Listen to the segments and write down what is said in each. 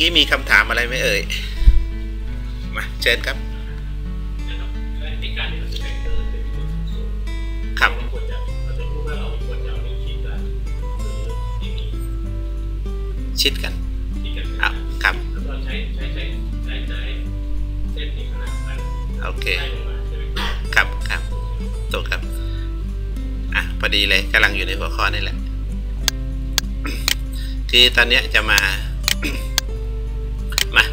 กี้มีคำถามอะไรไหมเอ่ย มาเชิญครับครับชิดกันครับครับโอเค ครับครับตกครับ อะพอดีเลยกำลังอยู่ในหัวข้อนี่แหละ คือตอนนี้จะมา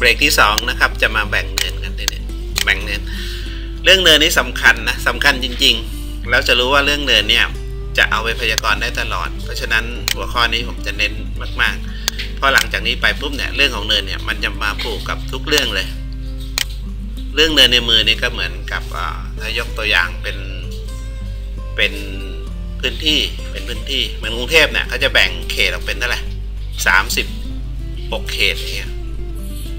เบรกที่สองนะครับจะมาแบ่งเงินกันทีนี้แบ่งเงินเรื่องเนินนี้สำคัญนะสำคัญจริงๆ แล้วจะรู้ว่าเรื่องเนินเนี่ยจะเอาไปพยากรณ์ได้ตลอด เพราะฉะนั้นหัวข้อนี้ผมจะเน้นมากๆเพราะหลังจากนี้ไปปุ๊บเนี่ยเรื่องของเนินเนี่ยมันจะมาผูกกับทุกเรื่องเลย เรื่องเนินในมือนี่ก็เหมือนกับถ้ายกตัวอย่างเป็นเป็นพื้นที่เป็นพื้นที่เหมือนกรุงเทพเนี่ยเขาจะแบ่งเขตออกเป็นเท่าไหร่สามสิบหกเขตอย่างเงี้ย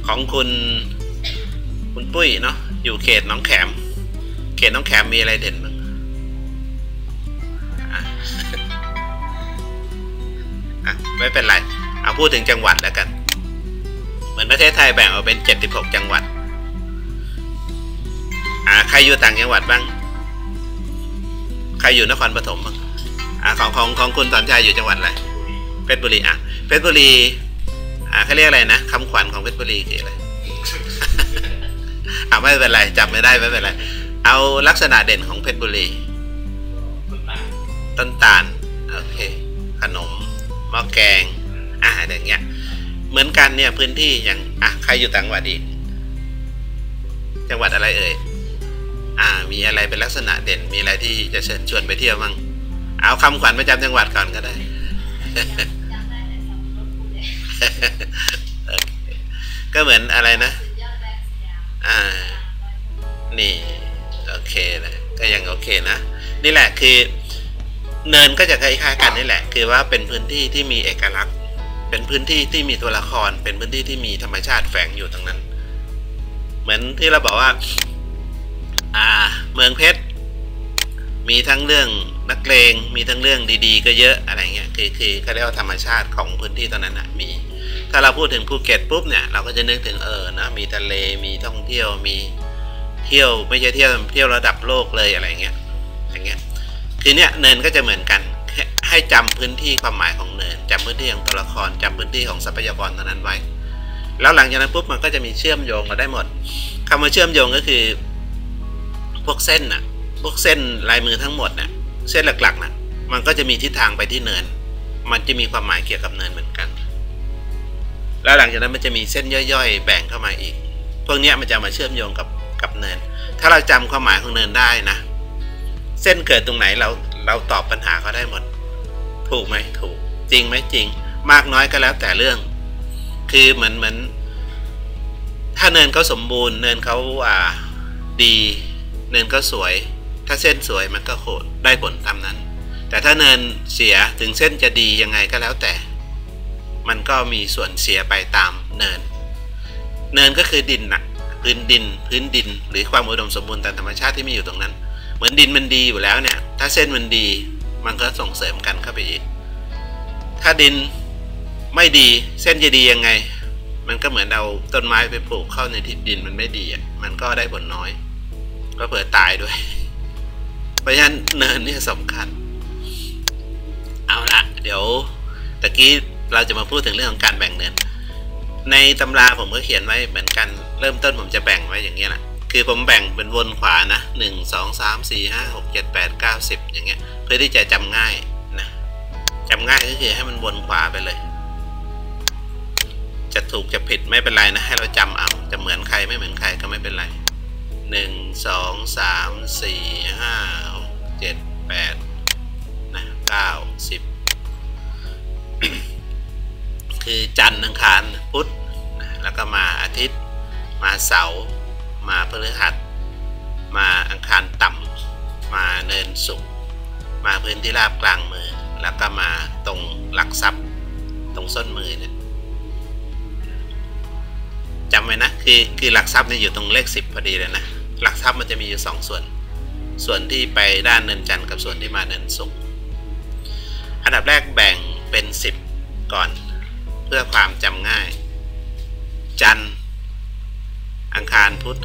ของคุณคุณปุ้ยเนาะอยู่เขตหน้องแขม เขตหน้องแขมมีอะไรเด่นบ้างไม่เป็นไร เอาพูดถึงจังหวัดแล้วกัน เหมือนประเทศไทยแบ่งออกเป็น 76 จังหวัด อ่า ใครอยู่ต่างจังหวัดบ้าง ใครอยู่นครปฐมบ้าง อ่า ของของของคุณตอนชายอยู่จังหวัดอะไร เพชรบุรี อะ เพชรบุรี อ่าเขาเรียกอะไรนะคำขวัญของเพชรบุรีคืออะไรอ่าไม่เป็นไรจำไม่ได้ไม่เป็นไรเอาลักษณะเด่นของเพชรบุรี ต้นตาลโอเคขนมหม้อแกงอ่าอย่างเงี้ย เหมือนกันเนี่ยพื้นที่อย่างอะใครอยู่ต่างจังหวัดอีกจังหวัดอะไรเอ่ยอ่า มีอะไรเป็นลักษณะเด่นมีอะไรที่จะเชิญชวนไปเที่ยวมั่งเอาคำขวัญประจำจังหวัดก่อนก็ได้ ก็เหมือนอะไรนะ อ่า นี่ โอเคนะ ก็ยังโอเคนะ นี่แหละคือ เนินก็จะคล้ายๆกันนี่แหละ คือว่าเป็นพื้นที่ที่มีเอกลักษณ์ เป็นพื้นที่ที่มีตัวละคร เป็นพื้นที่ที่มีธรรมชาติแฝงอยู่ตรงนั้น เหมือนที่เราบอกว่า อ่า เมืองเพชร มีทั้งเรื่องนักเลง มีทั้งเรื่องดี ๆ ก็เยอะอะไรเงี้ย คือคือเขาเรียกว่าธรรมชาติของพื้นที่ตรงนั้นนะมี ถ้าเราพูดถึงภูเก็ตปุ๊บเนี่ยเราก็จะนึกถึงเออนะมีทะเลมีท่องเที่ยวมีเที่ยวไม่ใช่เที่ยวเที่ยวระดับโลกเลยอะไรเงี้ยอย่างเงี้ยคือเนี่ยเนินก็จะเหมือนกันให้ให้จำพื้นที่ความหมายของเนินจำพื้นที่ของตัวละครจำพื้นที่ของทรัพยากรเท่านั้นไว้ แล้วหลังจากนั้นปุ๊บมันก็จะมีเชื่อมโยงกันได้หมดคำว่าเชื่อมโยงก็คือ พวกเส้นน่ะพวกเส้นลายมือทั้งหมดน่ะเส้นหลักๆน่ะมันก็จะมีทิศทางไปที่เนิน มันจะมีความหมายเกี่ยวกับเนินเหมือนกัน แล้วหลังจากนั้นมันจะมีเส้นย่อยๆ แบ่งเข้ามาอีก พวกนี้มันจะมาเชื่อมโยงกับกับเนิน ถ้าเราจำความหมายของเนินได้นะ เส้นเกิดตรงไหนเราเราตอบปัญหาเขาได้หมด ถูกไหมถูก จริงไหมจริง มากน้อยก็แล้วแต่เรื่อง คือเหมือนเหมือน ถ้าเนินเขาสมบูรณ์ เนินเขาอ่าดี เนินเขาสวย ถ้าเส้นสวยมันก็โคดได้ผลตามนั้น แต่ถ้าเนินเสียถึงเส้นจะดียังไงก็แล้วแต่ มันก็มีส่วนเสียไปตามเนิน เนินก็คือดินนะพื้นดิน พื้นดิน หรือความอุดมสมบูรณ์ตามธรรมชาติที่มีอยู่ตรงนั้น เหมือนดินมันดีอยู่แล้วเนี่ย ถ้าเส้นมันดี มันก็ส่งเสริมกันเข้าไปอีก ถ้าดินไม่ดี เส้นจะดียังไง มันก็เหมือนเอาต้นไม้ไปปลูกเข้าในที่ดินมันไม่ดีอะ มันก็ได้ผลน้อย ก็เผื่อตายด้วย เพราะฉะนั้นเนินเนี่ยสำคัญ เอาละเดี๋ยวตะกี้ เราจะมาพูดถึงเรื่องของการแบ่งเนิน ในตำราผมก็เขียนไว้เหมือนกันเริ่มต้นผมจะแบ่งไว้อย่างเงี้ยแหละคือผมแบ่งเป็นวนขวานะหนึ่งสองสามสี่ห้าหกเจ็ดแปดเก้าสิบอย่างเงี้ย เพื่อที่จะจำง่ายนะจำง่ายก็คือให้มันวนขวาไปเลย จะถูกจะผิดไม่เป็นไรนะ ให้เราจำเอาจะเหมือนใครไม่เหมือนใครก็ไม่เป็นไรหนึ่งสองสามสี่ห้าหกเจ็ดแปดนะเก้าสิบ คือจันทร์อังคารพุธแล้วก็มาอาทิตย์ มาเสาร์มาพฤหัส มาอังคารต่ำมาเนินสุกร์มาพื้นที่ราบกลางมือ แล้วก็มาตรงหลักทรัพย์ตรงส้นมือเนี่ยจำไว้นะคือคือหลักทรัพย์เนี่ยอยู่ตรงเลขสิบพอดีเลยนะหลักทรัพย์มันจะมีอยู่สองส่วน ส่วนที่ไปด้านเนินจันทร์กับส่วนที่มาเนินสุกร์อันดับแรกแบ่งเป็นสิบก่อน พื่อความจำง่าย จันอังคารพุธ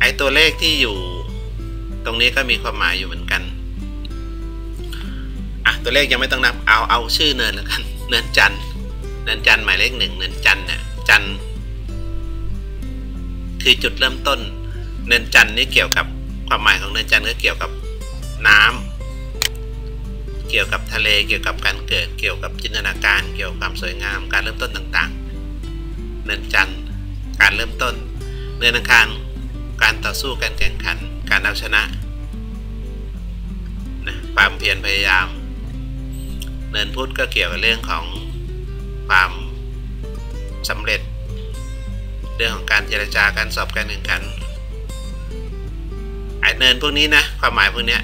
ไอตัวเลขที่อยู่ตรงนี้ก็มีความหมายอยู่เหมือนกันอะตัวเลขยังไม่ต้องนับเอาเอาชื่อเนินแล้วกัน เนินจันเนินจันหมายเลขหนึ่งเนินจันเนี่ยจันคือจุดเริ่มต้น เนินจันนี่เกี่ยวกับความหมายของเนินจันก็เกี่ยวกับน้ำ เกี่ยวกับทะเลเกี่ยวกับการเกิด เกี่ยวกับจินตนาการ เกี่ยวกับความสวยงาม การเริ่มต้นต่างๆ เนินจันทร์การเริ่มต้น เนินอังคารการต่อสู้การแข่งขัน การเอาชนะนะความเพียรพยายาม เนินพุธก็เกี่ยวกับเรื่องของความสำเร็จ เรื่องของการเจรจาการสอบการแข่งขันไอเนินพวกนี้นะความหมายพวกเนี้ย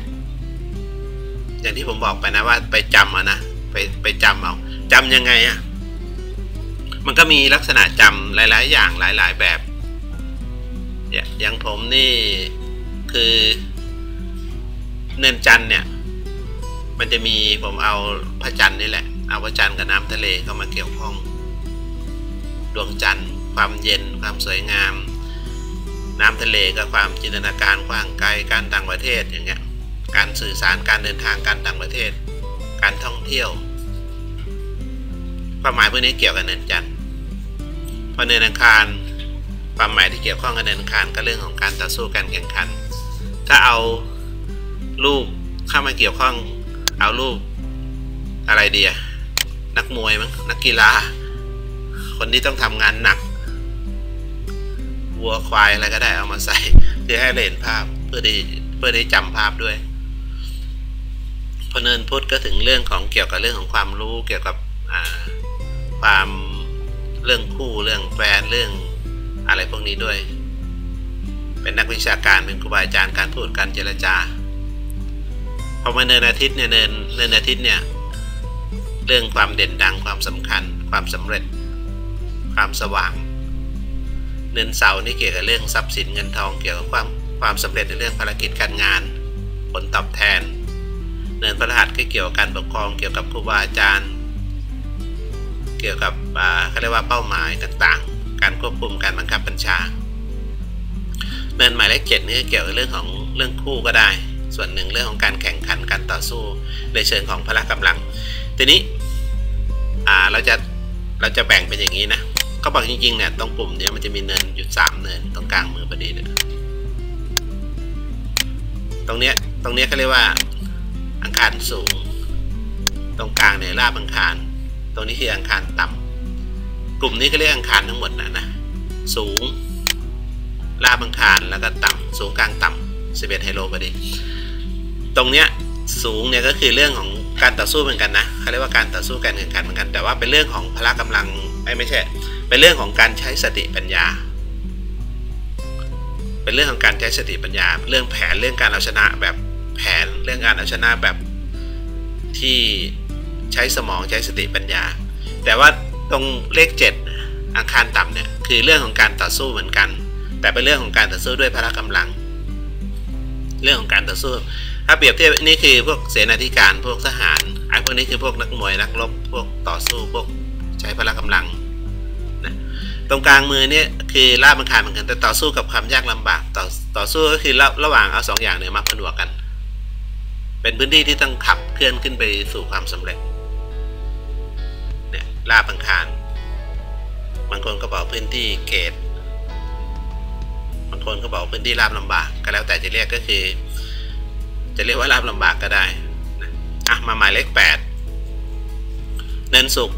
อย่างที่ผมบอกไปนะว่าไปจำเอานะไปไปจำเอาจำยังไงอะ่ะมันก็มีลักษณะจำหลาย ๆ อย่างหลาย ๆ แบบ อย่างผมนี่คือเนินจันเนี่ย มันจะมีผมเอาพระจันทร์นี่แหละ เอาพระจันทร์กับน้ำทะเลเข้ามาเกี่ยวข้อง ดวงจันทร์ ความเย็น ความสวยงาม น้ำทะเลก็ความจินตนาการกว้างไกลการต่างประเทศอย่างเงี้ย การสื่อสารการเดินทางการต่างประเทศ การท่องเที่ยวความหมายพวกนี้เกี่ยวกับเนินจันทร์พอเนินอังคารความหมายที่เกี่ยวข้องกับเนินอังคารก็เรื่องของการต่อสู้การแข่งขัน ถ้าเอารูปเข้ามาเกี่ยวข้องเอารูปอะไรเดียนักมวยมั้งนักกีฬา คนที่ต้องทำงานหนักวัวควายอะไรก็ได้เอามาใส่เพื่อให้เห็นภาพเพื่อได้เพื่อได้จำภาพด้วย พอเนินพุทธก็ถึงเรื่องของเกี่ยวกับเรื่องของความรู้เกี่ยวกับความเรื่องคู่เรื่องแฟนเรื่องอะไรพวกนี้ด้วย เป็นนักวิชาการเป็นครูบาอาจารย์การพูดการเจรจาพอมาเนินอาทิตย์เนี่ยเนินเนินอาทิตย์เนี่ยเรื่องความเด่นดังความสำคัญ ความสำเร็จ ความสว่าง เนินเสานี่เกี่ยวกับเรื่องทรัพย์สินเงินทองเกี่ยวกับความความสำเร็จในเรื่องภารกิจการงาน ผลตอบแทน เนินพระหัสก็เกี่ยวกับการปกครองเกี่ยวกับครูบาอาจารย์ เกี่ยวกับเขาเรียกว่าเป้าหมายต่างๆ การควบคุมการบังคับบัญชา เนินหมายเลขเจ็ดนี่เกี่ยวกับเรื่องของเรื่องคู่ก็ได้ ส่วนหนึ่งเรื่องของการแข่งขันการต่อสู้ในเชิงของพละกำลัง ทีนี้เราจะเราจะแบ่งเป็นอย่างนี้นะก็บอกจริงๆเนี่ยตรงปุ่มเนี้ยมันจะมีเนินอยู่สามเนินตรงกลางมือพอดีเนี่ยตรงเนี้ยตรงเนี้ยเขาเรียกว่า อังคารสูง ตรงกลางเนี่ยราบอังคาร ตรงนี้คืออังคารต่ำกลุ่มนี้ก็เรียกอังคารทั้งหมดนะนะ สูง ราบอังคารแล้วก็ต่ำสูงกลางต่ำสิบเอ็ดไฮโลพอดีตรงเนี้ยสูงเนี่ยก็คือเรื่องของการต่อสู้เหมือนกันนะเขาเรียกว่าการต่อสู้การแข่งขันเหมือนกัน แต่ว่าเป็นเรื่องของพละกำลังไม่ไม่ใช่ เป็นเรื่องของการใช้สติปัญญา เป็นเรื่องของการใช้สติปัญญา เรื่องแผนเรื่องการเอาชนะแบบ ผนเรื่องการเอาชนะแบบที่ใช้สมองใช้สติปัญญา แต่ว่าตรงเลข 7 อังคารต่ำเนี่ยคือเรื่องของการต่อสู้เหมือนกัน แต่เป็นเรื่องของการต่อสู้ด้วยพละกำลัง เรื่องของการต่อสู้ ถ้าเปรียบเทียบนี่คือพวกเสนาธิการพวกทหารไอ้พวกนี้คือพวกนักมวยนักรบพวกต่อสู้พวกใช้พละกำลังนะตรงกลางมือเนี่ยคือลาบบังคารเหมือนกันแต่ต่อสู้กับความยากลำบากต่อต่อสู้ก็คือระระหว่างเอาสองอย่างเนี่ยมาผนวกกัน เป็นพื้นที่ที่ต้องขับเคลื่อนขึ้นไปสู่ความสำเร็จเนี่ยลาบังคารบางคนก็บอกพื้นที่เขตบางคนก็บอกพื้นที่ราบลำบากก็แล้วแต่จะเรียกก็คือ จะเรียกว่าราบลำบากก็ได้นะอะมาหมายเลขแปดเนินสุข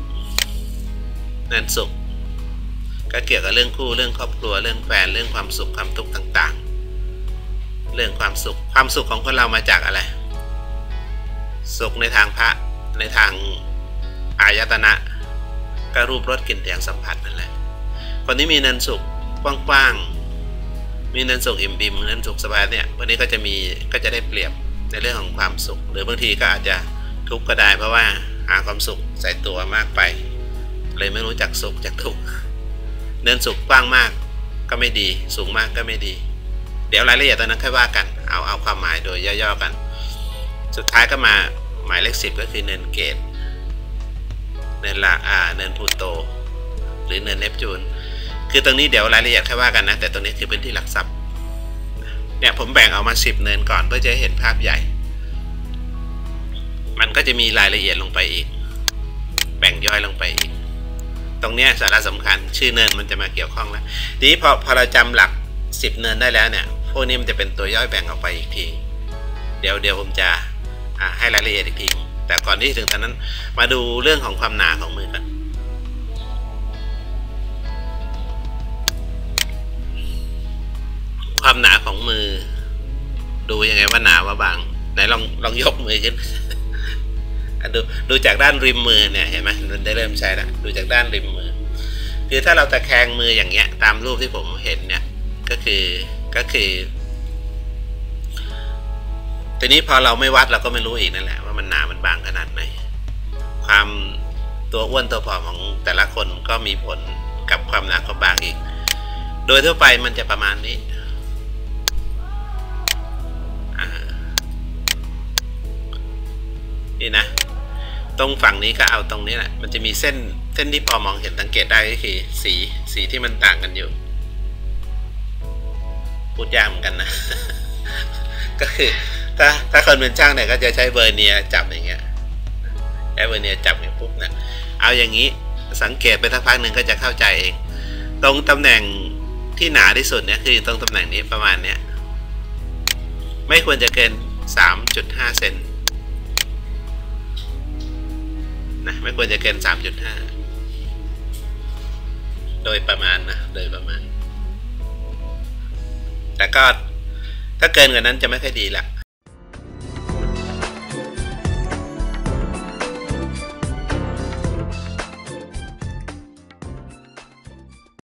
เนินสุขก็เกี่ยวกับเรื่องคู่เรื่องครอบครัวเรื่องแฟนเรื่องความสุขความทุกข์ต่าง ๆ เรื่องความสุขความสุขของคนเรามาจากอะไร สุขในทางพระในทางอายตนะก็รูปรสกลิ่นเสียงสัมผัสนั่นแหละ คนที่มีเนินสุขกว้างๆ มีเนินสุขอิ่มบิมเนินสุขสบายเนี่ยวันนี้ก็จะมีก็จะได้เปรียบในเรื่องของความสุข หรือบางทีก็อาจจะทุกข์ก็ได้เพราะว่าหาความสุขใส่ตัวมากไป เลยไม่รู้จักสุขจากทุกข์เนินสุขกว้างมากก็ไม่ดี สูงมากก็ไม่ดี เดี๋ยวรายละเอียดตอนนั้นค่อยว่ากัน เอาเอาความหมายโดยย่อๆกัน สุดท้ายก็มาหมายเลขสิบก็คือเนินเกต เนินลาอาเนินพูโต หรือเนินเนปจูน คือตรงนี้เดี๋ยวรายละเอียดค่อยว่ากันนะ แต่ตรงนี้คือพื้นที่หลักทรัพย์ เนี่ยผมแบ่งออกมาสิบเนินก่อนเพื่อจะเห็นภาพใหญ่ มันก็จะมีรายละเอียดลงไปอีก แบ่งย่อยลงไปอีก ตรงเนี้ยสาระสำคัญ ชื่อเนินมันจะมาเกี่ยวข้องแล้ว ทีนี้พอพอเราจำหลักสิบเนินได้แล้วเนี่ย พวกนี้มันจะเป็นตัวย่อยแบ่งออกไปอีกที เดี๋ยวเดี๋ยวผมจะ ให้รายละเอียดอีกทีแต่ก่อนที่จะถึงตอนนั้นมาดูเรื่องของความหนาของมือกันความหนาของมือ ดูยังไงว่าหนาว่าบางไหนลองลองยกมือขึ้นดูดูจากด้านริมมือเนี่ยเห็นไหมมันได้เริ่มใช้แล้วดูจากด้านริมมือ คือถ้าเราตะแคงมืออย่างเงี้ย ตามรูปที่ผมเห็นเนี่ยก็คือก็คือ ทีนี้พอเราไม่วัดเราก็ไม่รู้อีกนั่นแหละว่ามันหนามันบางขนาดไหน ความตัวอ้วนตัวผอมของแต่ละคนก็มีผลกับความหนาความบางอีก โดยทั่วไปมันจะประมาณนี้นี่นะ ตรงฝั่งนี้ก็เอาตรงนี้แหละ มันจะมีเส้นเส้นที่พอมองเห็นสังเกตได้ก็คือ สีสีที่มันต่างกันอยู่ พูดยากเหมือนกันนะ ก็คือ ถ้าถ้าคนเป็นช่างเนี่ยก็จะใช้เบอร์เนียจับอย่างเงี้ยใช้เบอร์เนียจับอย่างปุ๊บเนี่ยเอาอย่างนี้สังเกตไปสักพักหนึ่งก็จะเข้าใจเอง ตรงตำแหน่งที่หนาที่สุดเนี่ยคือตรงตำแหน่งนี้ประมาณเนี้ยไม่ควรจะเกิน 3.5 เซนนะไม่ควรจะเกิน 3.5 โดยประมาณนะโดยประมาณ แต่ก็ถ้าเกินกว่านั้นจะไม่ค่อยดีละ